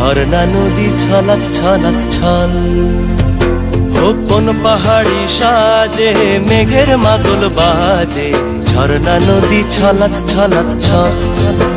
ঝর্ণা, নদী ছলাত ছলাত ছল। কোন পাহাড়ি সাজে, মেঘের মাদল বাজে। ঝর্ণা, নদী ছলাত ছলাত ছল।